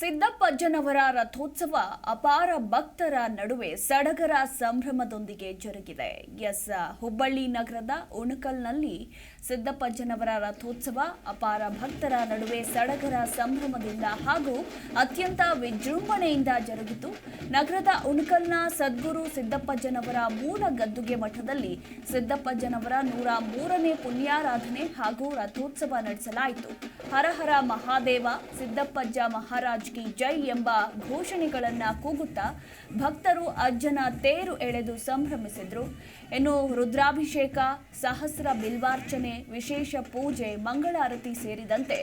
ಸಿದ್ದಪ್ಪಜ್ಜನವರ ರಥೋತ್ಸವ ಅಪಾರ ಭಕ್ತರ ನಡುವೆ ಸಡಗರ ಸಂಭ್ರಮದೊಂದಿಗೆ ಜರುಗಿದೆ. ಎಸ್. ಹುಬ್ಬಳ್ಳಿ ನಗರದ ಉಣಕಲ್ನಲ್ಲಿ ಸಿದ್ದಪ್ಪಜ್ಜನವರ ರಥೋತ್ಸವ ಅಪಾರ ಭಕ್ತರ ನಡುವೆ ಸಡಗರ ಸಂಭ್ರಮದಿಂದ ಹಾಗೂ ಅತ್ಯಂತ ವಿಜೃಂಭಣೆಯಿಂದ ಜರುಗಿತು. ನಗರದ ಉಣಕಲ್ನ ಸದ್ಗುರು ಸಿದ್ದಪ್ಪಜ್ಜನವರ ಮೂಲ ಗದ್ದುಗೆ ಮಠದಲ್ಲಿ ಸಿದ್ದಪ್ಪಜ್ಜನವರ ನೂರ ಮೂರನೇ ಪುಣ್ಯಾರಾಧನೆ ಹಾಗೂ ರಥೋತ್ಸವ ನಡೆಸಲಾಯಿತು. ಹರಹರ ಹರ ಮಹಾದೇವ ಸಿದ್ದಪ್ಪಜ್ಜ ಮಹಾರಾಜ್ ಕಿ ಜೈ ಎಂಬ ಘೋಷಣೆಗಳನ್ನು ಕೂಗುತ್ತಾ ಭಕ್ತರು ಅಜ್ಜನ ತೇರು ಎಳೆದು ಸಂಭ್ರಮಿಸಿದರು. ಇನ್ನು ರುದ್ರಾಭಿಷೇಕ, ಸಹಸ್ರ ಬಿಲ್ವಾರ್ಚನೆ, ವಿಶೇಷ ಪೂಜೆ, ಮಂಗಳಾರತಿ ಸೇರಿದಂತೆ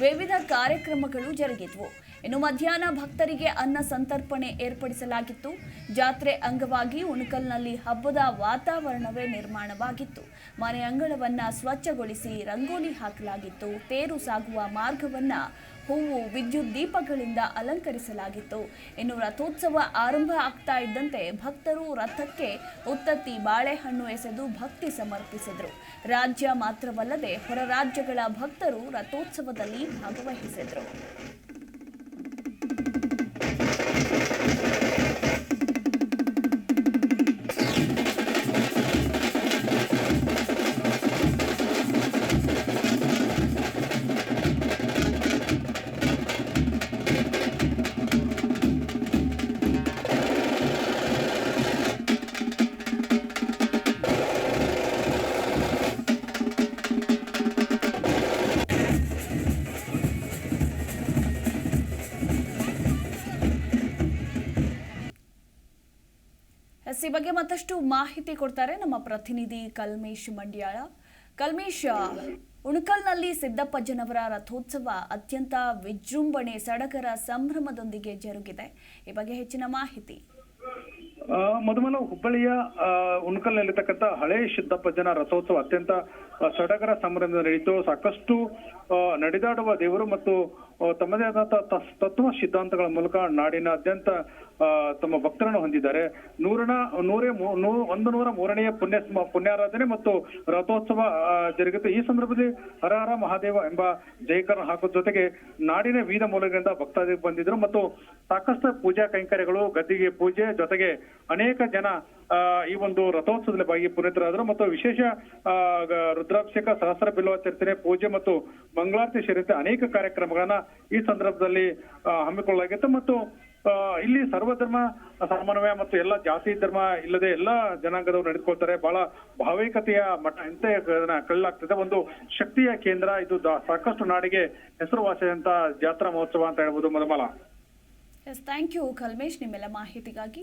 ವಿವಿಧ ಕಾರ್ಯಕ್ರಮಗಳು ಜರುಗಿದ್ವು. ಇನ್ನು ಮಧ್ಯಾಹ್ನ ಭಕ್ತರಿಗೆ ಅನ್ನ ಸಂತರ್ಪಣೆ ಏರ್ಪಡಿಸಲಾಗಿತ್ತು. ಜಾತ್ರೆ ಅಂಗವಾಗಿ ಉಣಕಲ್ನಲ್ಲಿ ಹಬ್ಬದ ವಾತಾವರಣವೇ ನಿರ್ಮಾಣವಾಗಿತ್ತು. ಮನೆ ಅಂಗಳವನ್ನ ಸ್ವಚ್ಛಗೊಳಿಸಿ ರಂಗೋಲಿ ಹಾಕಲಾಗಿತ್ತು. ತೇರು ಸಾಗುವ ಮಾರ್ಗವನ್ನ ಹೂವು, ವಿದ್ಯುತ್ ದೀಪಗಳಿಂದ ಅಲಂಕರಿಸಲಾಗಿತ್ತು. ಇನ್ನು ರಥೋತ್ಸವ ಆರಂಭ ಆಗ್ತಾ ಇದ್ದಂತೆ ಭಕ್ತರು ರಥಕ್ಕೆ ಉತ್ತತ್ತಿ ಬಾಳೆಹಣ್ಣು ಎಸೆದು ಭಕ್ತಿ ಸಮರ್ಪಿಸಿದರು. ರಾಜ್ಯ ಮಾತ್ರವಲ್ಲದೆ ಹೊರ ರಾಜ್ಯಗಳ ಭಕ್ತರು ರಥೋತ್ಸವದಲ್ಲಿ ಭಾಗವಹಿಸಿದರು. ಈ ಬಗ್ಗೆ ಮತ್ತಷ್ಟು ಮಾಹಿತಿ ಕೊಡ್ತಾರೆ ನಮ್ಮ ಪ್ರತಿನಿಧಿ ಕಲ್ಮೇಶ್ ಮಂಡ್ಯಾಳ. ಕಲ್ಮೇಶ್ ಉಣಕಲ್ನಲ್ಲಿ ಸಿದ್ದಪ್ಪಜ್ಜನವರ ರಥೋತ್ಸವ ಅತ್ಯಂತ ವಿಜೃಂಭಣೆ ಸಡಗರ ಸಂಭ್ರಮದೊಂದಿಗೆ ಜರುಗಿದೆ. ಈ ಬಗ್ಗೆ ಹೆಚ್ಚಿನ ಮಾಹಿತಿ. ಆ, ಮೊದಮೊದಲು ಹುಬ್ಬಳ್ಳಿಯ ಉಣಕಲ್ನಲ್ಲಿರ್ತಕ್ಕಂಥ ಹಳೆ ಸಿದ್ದಪ್ಪಜ್ಜನ ರಥೋತ್ಸವ ಅತ್ಯಂತ ಸಡಗರ ಸಂಭ್ರಮದಿಂದ ನಡೆಯಿತು ಸಾಕಷ್ಟು ನಡೆದಾಡುವ ದೇವರು ಮತ್ತು ತಮ್ಮದೇ ಆದಂತಹ ತತ್ವ ಸಿದ್ಧಾಂತಗಳ ಮೂಲಕ ನಾಡಿನಾದ್ಯಂತ ತಮ್ಮ ಭಕ್ತರನ್ನು ಹೊಂದಿದ್ದಾರೆ. ನೂರನ, ನೂರೇ ಒಂದು ನೂರ ಮೂರನೆಯ ಪುಣ್ಯ ಪುಣ್ಯಾರಾಧನೆ ಮತ್ತು ರಥೋತ್ಸವ ಜರುಗಿತು ಈ ಸಂದರ್ಭದಲ್ಲಿ ಹರಹರ ಹರ ಮಹಾದೇವ ಎಂಬ ಜಯಕರ ಹಾಕುವ ಜೊತೆಗೆ ನಾಡಿನ ವಿವಿಧ ಮೂಲಗಳಿಂದ ಭಕ್ತಾದಿ ಬಂದಿದ್ರು ಮತ್ತು ಸಾಕಷ್ಟು ಪೂಜಾ ಕೈಂಕರ್ಯಗಳು, ಗದ್ದಿಗೆ ಪೂಜೆ ಜೊತೆಗೆ ಅನೇಕ ಜನ ಈ ಒಂದು ರಥೋತ್ಸವದಲ್ಲಿ ಭಾಗಿ ಪುನೀತರಾದರು ಮತ್ತು ವಿಶೇಷ ರುದ್ರಾಭಿಷೇಕ, ಸಹಸ್ರ ಬಿಲ್ವಾಚರಿಸನೆ ಪೂಜೆ ಮತ್ತು ಮಂಗಳಾರತಿ ಸೇರಿದಂತೆ ಅನೇಕ ಕಾರ್ಯಕ್ರಮಗಳನ್ನ ಈ ಸಂದರ್ಭದಲ್ಲಿ ಹಮ್ಮಿಕೊಳ್ಳಲಾಗಿತ್ತು. ಮತ್ತು ಇಲ್ಲಿ ಸರ್ವಧರ್ಮ ಸಮನ್ವಯ ಮತ್ತು ಎಲ್ಲ ಜಾತಿ ಧರ್ಮ ಇಲ್ಲದೆ ಎಲ್ಲ ಜನಾಂಗದವರು ನಡೆದುಕೊಳ್ತಾರೆ. ಬಹಳ ಭಾವೈಕತೆಯ ಮಠ ಎಂತ ಕಳ್ಳಾಗ್ತದೆ ಒಂದು ಶಕ್ತಿಯ ಕೇಂದ್ರ. ಇದು ಸಾಕಷ್ಟು ನಾಡಿಗೆ ಹೆಸರುವಾಸಿಯಾದಂತ ಜಾತ್ರಾ ಮಹೋತ್ಸವ ಅಂತ ಹೇಳ್ಬೋದು ಮಧುಮಲ ಎಸ್ ಥ್ಯಾಂಕ್ ಯು ಕಲ್ಮೇಶ್ ನಿಮ್ಮೆಲ್ಲ ಮಾಹಿತಿಗಾಗಿ